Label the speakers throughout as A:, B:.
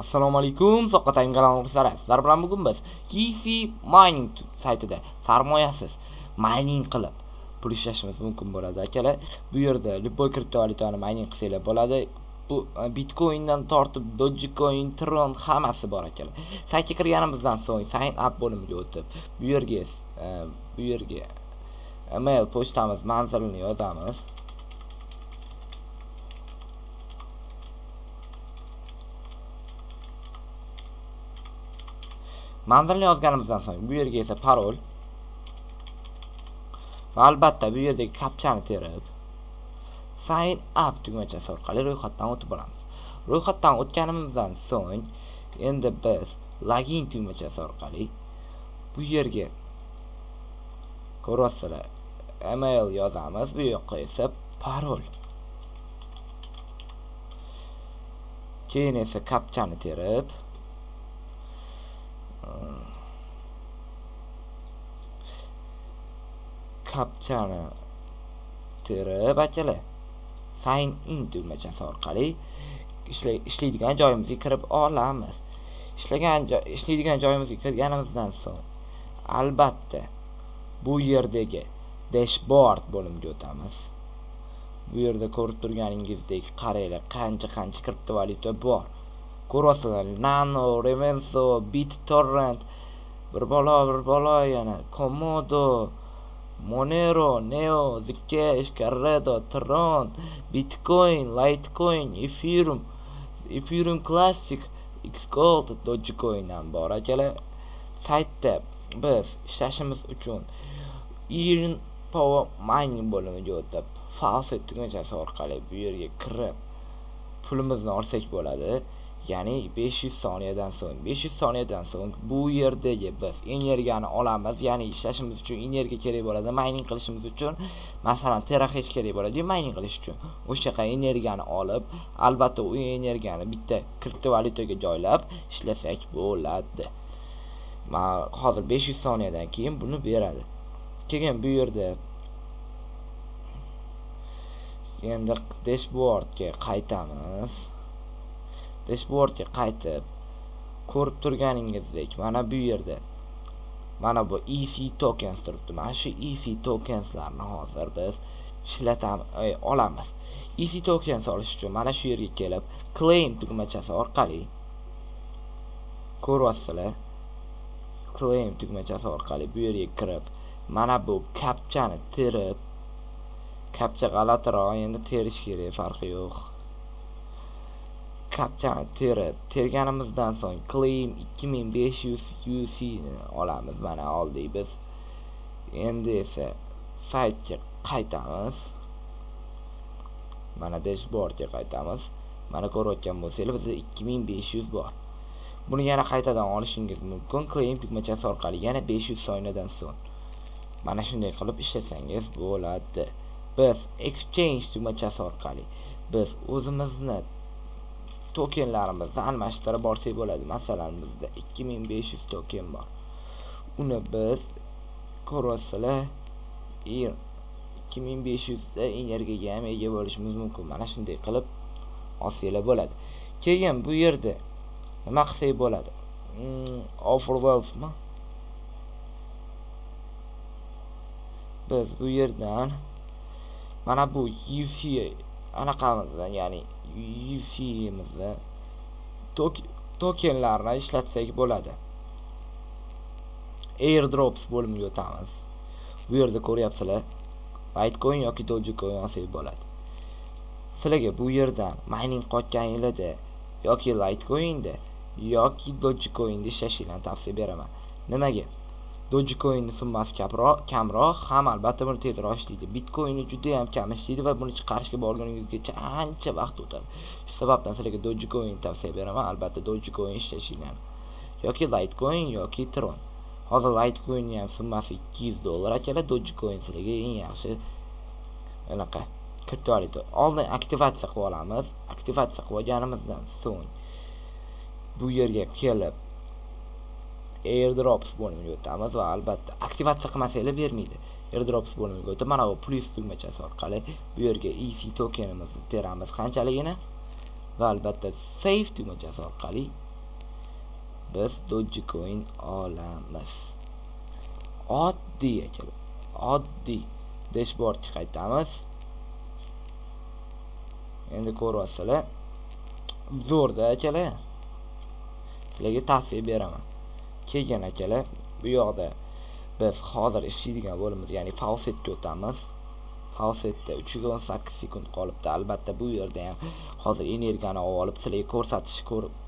A: Assalomu alaykum, Soqqatang kanalidoshlari. Sizlar bilan bugun biz KC Mining saytida sarmoyasiz mining qilib pul ishlashimiz mumkin bo'ladi akalar. Bu eh, yerda любой kriptovalyutani mining qilsanglar bo'ladi. Bu Bitcoindan tortib Dogecoin, Tron hammasi bor akalar. Saytga kirganimizdan so'ng sign up bo'limiga o'tib, bu yerga eh, bu yerga eh, mail pochtamiz manzilini yozamiz. Oh, manzilni yozganimizdan so'ng bu yerga esa parol. Va albatta bu yerdagi kapchani terib sign up tugmachasi orqali ro'yxatdan o'tib olamiz ro'yxatdan o'tganimizdan so'ng endi biz login tugmachasi orqali bu yerga ko'ryapsizlar email yozamiz bu yoqqa esa parol. Keyin esa kapchani terib kapchani terib akalar sign in tugmachasi orqali ishlaydigan joyimizga kirib olamiz. Ishlagan ishlaydigan joyimizga kirganimizdan so'ng albatta bu yerdagi dashboard bo'limiga o'tamiz. Bu yerda ko'rib turganingizdek qaranglar qancha qancha kriptovalyuta bor. Ko'ryapsizlar nano revenso bittorrent bir balo bir balo yana komodo monero neo zcash carredo tron bitcoin litecoin ethereum ethereum classic xgold dogecoin ham bor akalar saytda biz ishlashimiz uchun earn power mining bo'limiga o'tib falset tugunchasi orqali bu yerga kirib pulimizni olsak bo'ladi. Ya'ni 500 soniyadan so'ng 500 soniyadan so'ng bu yerdagi biz energiyani olamiz. Ya'ni ishlashimiz uchun energiya kerak bo'ladi mining qilishimiz uchun. Masalan terahash kerak bo'ladi mining qilish uchun. O'sha yoqqa energiyani olib albatta u energiyani bitta kriptovalyutaga joylab ishlasak bo'ladi. Hozir 500 soniyadan keyin buni beradi. Keyin bu yerda endi dashboardga qaytamiz dashbordga qaytib ko'rib turganingizdek mana bu yerda mana bu EC tokens turibdi. Mana shu EC tokenslarni hozir biz ishlatamiz e, olamiz. EC tokens olish uchun mana shu yerga kelib claim tugmachasi orqali ko'ryapsizlar. Claim tugmachasi orqali bu yerga kirib mana bu kapchani terib kapcha g'alatiroq endi terish kerak farqi yo'q. Kapchani terib terganimizdan so'ng claim 2500 UC ni olamiz mana oldik biz endi esa saytga qaytamiz. Mana dashboardga qaytamiz. Mana ko'rayotgan bo'lsanglar bizda 2500 bor. Buni yana qaytadan olishingiz mumkin. Claim tugmachasi orqali yana 500 soniyadan so'ng. Mana shunday qilib ishlasangiz bo'ladi. Biz exchange tugmachasi orqali biz o'zimizni tokenlarimizni almashtirib olsak bo'ladi masalan bizda 2500 token bor uni biz ko'ryapsizlar 2500 da energiyaga ham ega bo'lishimiz mumkin mana shunday qilib olsanglar bo'ladi keyin bu yerda nima qilsak bo'ladi offer wealthmi biz bu yerdan mana bu UC anaqamizda ya'ni UC'mizni tokenlarni ishlatsak bo'ladi. Airdrops bo'limiga o'tamiz bu yerda ko'ryapsizlar litecoin yoki dogecoin olsak bo'ladi. Sizlarga bu yerdan mining qotganinglarda yoki litecoinda yoki dogecoinda ishlashinglarni tavsiya beraman. Nimaga? Dogecoinni summasi kamroq ham albatta buni tezroq ishlaydi bitcoinni juda ham kam ishlaydi va buni chiqarishga borguningizgacha ancha vaqt o'tadi shu sababdan sizlarga dogecoin tavsiya beraman albatta dogecoin ishlashinglarni yoki litecoin yoki tron. Hozir litecoinni ham summasi ikki yuz dollar akalar dogecoin sizlarga eng yaxshi anaqa kriptovalyuta oldin aktivatsiya qilib olamiz. Aktivatsiya qilib olganimizdan so'ng bu yerga kelib airdrops bo'limiga o'tamiz va albatta aktivatsiya qilmasanglar bermaydi airdrops bo'limiga o'tib mana bu plyus tugmachasi orqali bu yerga EC tokenimizni teramiz qanchaligini va albatta save tugmachasi orqali biz Dogecoin olamiz. Oddiy akalar. Oddiy dashboardga qaytamiz. Endi ko'ryapsizlar. Zo'rda akalar. Sizlarga tavsiya beraman. Kelgan akalar, bu yoqda biz hozir ishlaydigan bo'limiz, ya'ni faucetga o'tamiz. Faucetda 318 sekund qolibdi. Albatta bu yerda ham hozir energiyani olib sizlarga ko'rsatish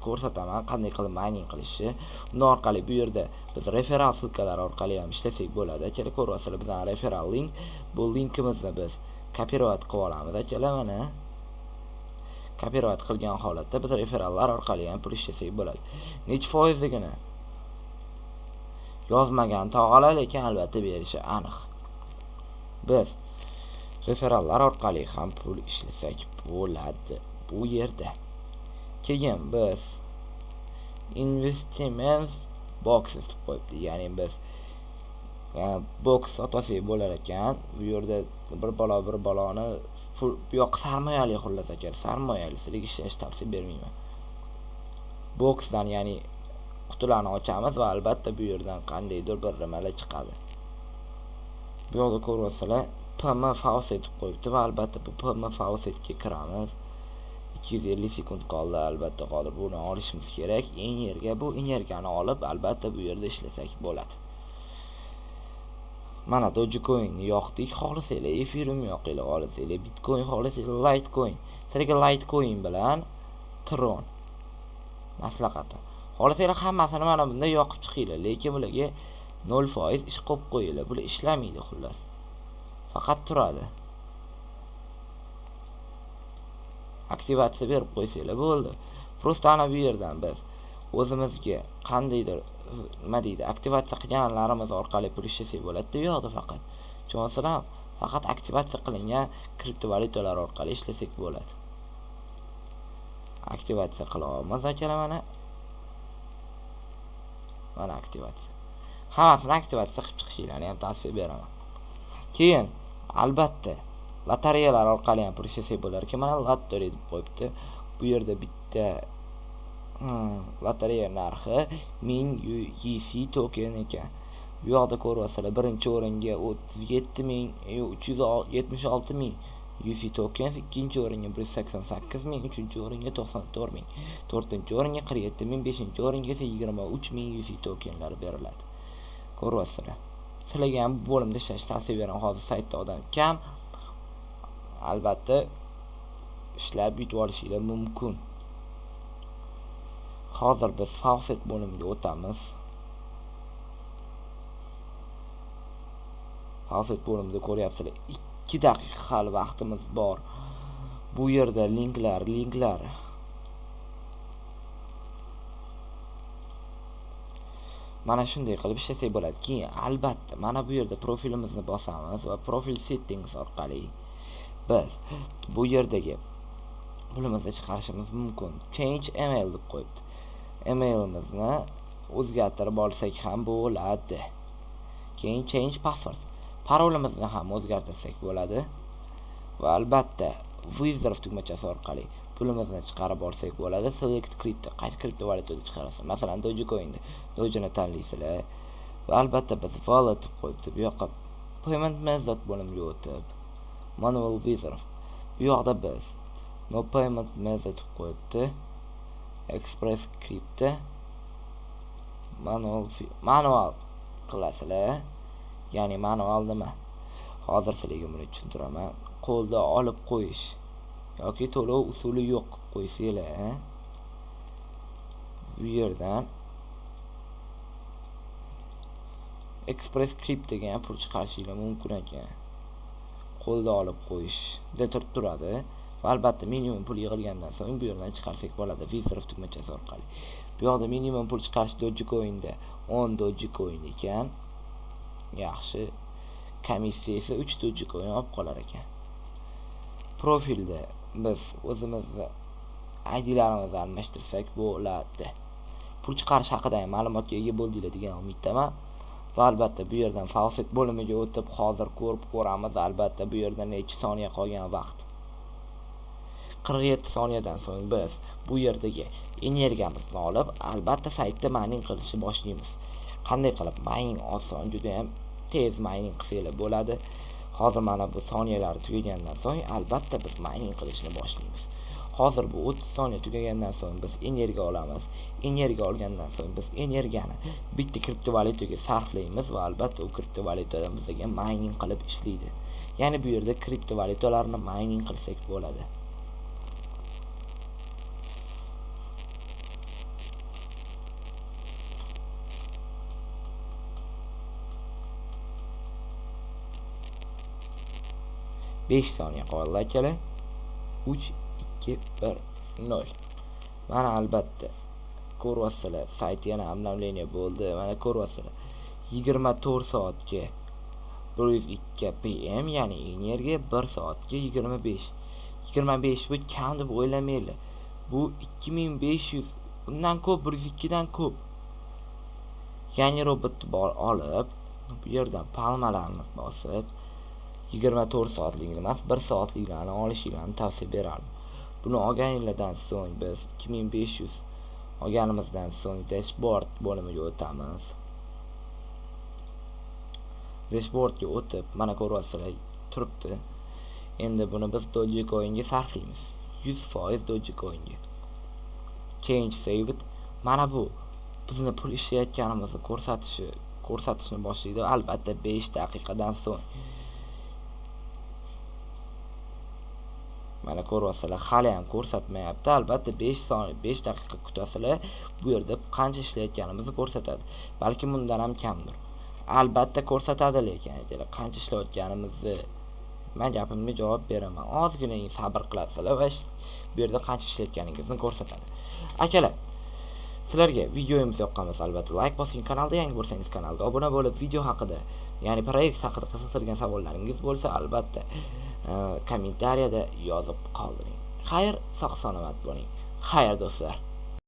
A: ko'rsataman qanday qilib mining qilishni. Undan orqali bu yerda biz referral ссылкалар orqali ham ishlasak bo'ladi. Akalar ko'ryapsizlar, bizning referral link. Bu linkimizni biz kopirovat qilib olamiz akalar mana. kopirovat qilgan holatda biz referallar orqali ham pul ishlasak bo'ladi. Necha foizligini yozmagan tog'alar, lekin albatta berishi aniq. Biz referallar orqali ham pul ishlasak bo'ladi bu yerda. Keyin biz investments boxes deb qo'yibdi. Ya'ni biz box sotmasak bo'lar ekan. Bu yerda bir balo bir baloni bu yoq sarmoyali xullas ekan. Sarmoyali sizlarga ishlashni tavsiya bermayman. Boxdan ya'ni qutilarni ochamiz va albatta bu yerdan qandaydir bir nimalar chiqadi. Bu yoqda ko'ryapsizlar, PM faucet qo'yibdi va albatta bu PM faucetga kiramiz. 250 sekund qoldi albatta hozir buni olishimiz kerak. Energiya bu energiyani olib albatta bu yerda ishlasak bo'ladi. Mana Dogecoin yoqdik, xohlasanglar Ethereum yoqinglar, xohlasanglar Bitcoin, xohlasanglar Litecoin. Sizlarga Litecoin bilan Tron maslahati. Xohlasanglar hammasini mana bunda yoqib chiqinglar, lekin bularga 0% ish qo'yib qo'yinglar. Bular ishlamaydi xullas. Faqat turadi. Aktivatsiya berib qo'ysanglar bo'ldi. Просто ana bu yerdan biz o'zimizga qandaydir nima deydi, aktivatsiya qilganlarimiz orqali pul ishlasak bo'ladi-da, u yoqda faqat. Tushunasizlar? Faqat aktivatsiya qilingan kriptovalyutalar orqali ishlasak bo'ladi. Aktivatsiya qila olmas akalar mana. Mana aktivatsiya. Hammasini aktivatsiya qilib chiqishinglarni ham tavsiya beraman. Keyin albatta lotereyalar orqali ham pul ishlasak bo'larekan. Mana lottery deb qo'yibdi. Bu yerda bitta hmm, lotereya narxi 1000 UEC token ekan. Bu yoqda ko'ryapsizlar, birinchi o'ringa 376 ming UC token, ikkinchi o'ringa 188 ming, uchinchi o'ringa 94 ming, to'rtinchi o'ringa 47 ming, beshinchi o'ringa esa 23 ming UC tokenlar beriladi. Ko'ryapsizlar. Sizlarga ham bu bo'limda ishlashni tavsiya beraman. Hozir saytda odam kam. Albatta ishlab yutib olishinglar mumkin. Hozir biz faucet bo'limiga o'tamiz. Faucet bo'limida ko'ryapsizlar. Ikki daqiqa hali vaqtimiz bor. Bu yerda linklar, linklar. Mana shunday qilib ishlasak bo'ladi. Keyin albatta mana bu yerda profilimizni bosamiz va profil settings orqali biz bu yerdagi pulimizni chiqarishimiz mumkin. Change email deb qo'yibdi. Emailimizni o'zgartirib olsak ham bo'ladi. Keyin change password. Parolimizni ham o'zgartirsak bo'ladi. Va albatta withdraw tugmachasi orqali pulimizni chiqarib olsak bo'ladi. Select crypto, qaysi kriptovalyutada chiqarasiz? Masalan, dogecoinni dojini tanlaysizlar. Va albatta biz wallet deb qo'yibdi. Bu yoqqa payment method bo'limiga o'tib manual withdraw. Bu yoqda biz no payment method deb qo'yibdi. Express crypto manual manual qilasizlar. Ya'ni manual nima? Hozir sizlarga buni tushuntiraman. Qo'lda olib qo'yish yoki to'lov usuli yo'q qo'ysanglar, bu yerdan Express Cryptoga ham pul chiqarishinglar mumkin ekan. Qo'lda olib qo'yishda turib turadi. Va albatta minimum pul yig'ilgandan so'ng bu yerdan chiqarsak bo'ladi withdraw tugmachasi orqali. Bu yoqda minimum pul chiqarish Dogecoin'da 10 Dogecoin ekan. Yaxshi. Komissiya esa 3 o'yin olib qolar ekan. Profilda biz o'zimizni IDlarimizni almashtirsak bo'ladi. Pul chiqarish haqidagi ma'lumotga ega bo'ldinglar degan umiddaman. Va albatta bu yerdan faucet bo'limiga o'tib hozir ko'rib ko'ramiz. Albatta bu yerda necha soniya qolgan vaqt. 47 soniyadan so'ng biz bu yerdagi energiyamizni olib albatta saytda mining qilishni boshlaymiz qanday qilib mining oson judayam tez mining qilsanglar bo'ladi. Hozir mana bu soniyalar tugagandan so'ng albatta biz mining qilishni boshlaymiz. Hozir bu 30 soniya tugagandan so'ng biz energiya olamiz. Energiya olgandan so'ng biz energiyani bitta kriptovalyutaga sarflaymiz va albatta u kriptovalyutadan bizga mining qilib ishlaydi. Ya'ni bu yerda kriptovalyutalarni mining qilsak bo'ladi. Besh soniya qoldi akalar uch ikki bir nol. Mana albatta ko'ryapsizlar sayt yana обновление bo'ldi. Mana ko'ryapsizlar yigirma to'rt soatga bir yuz ikki pm ya'ni energiya bir soatga yigirma besh. Yigirma besh bu kam deb o'ylamanglar bu ikki ming besh yuz undan ko'p bir yuz ikkidan ko'p. Yangi robotni olib bu yerdan palmalarni bosib yigirma to'rt soatligini emas bir soatliklarni olishinglarni tavsiya berardim buni olganinglardan so'ng biz ikki ming besh yuz olganimizdan so'ng dashbord bo'limiga o'tamiz. Dashbordga o'tib mana ko'ryapsizlar turibdi. Endi buni biz dogecoinga sarflaymiz. yuz foiz dogecoinga. Change saved mana bu bizni pul ishlayotganimizni ko'rsatishi ko'rsatishni boshlaydi albatta besh daqiqadan so'ng. Mana ko'ryapsizlar hali ham ko'rsatmayapti. Albatta besh soniya besh daqiqa kutasizlar bu yerda qancha ishlayotganimizni ko'rsatadi. Balkim bundan ham kamdir. Albatta ko'rsatadi lekin qancha ishlayotganimizni man gapimga javob beraman. Ozgina sabr qilasizlar va bu yerda qancha ishlayotganingizni ko'rsatadi. Akalar sizlarga videomiz yoqqan bo'lsa albatta layk bosing kanalda yangi bo'lsangiz kanalga obuna bo'lib video haqida ya'ni proyekt haqida qiziqtirgan savollaringiz bo'lsa albatta e, kommentariyada yozib qoldiring. Xayr sog' salomat bo'ling. Xayr do'stlar.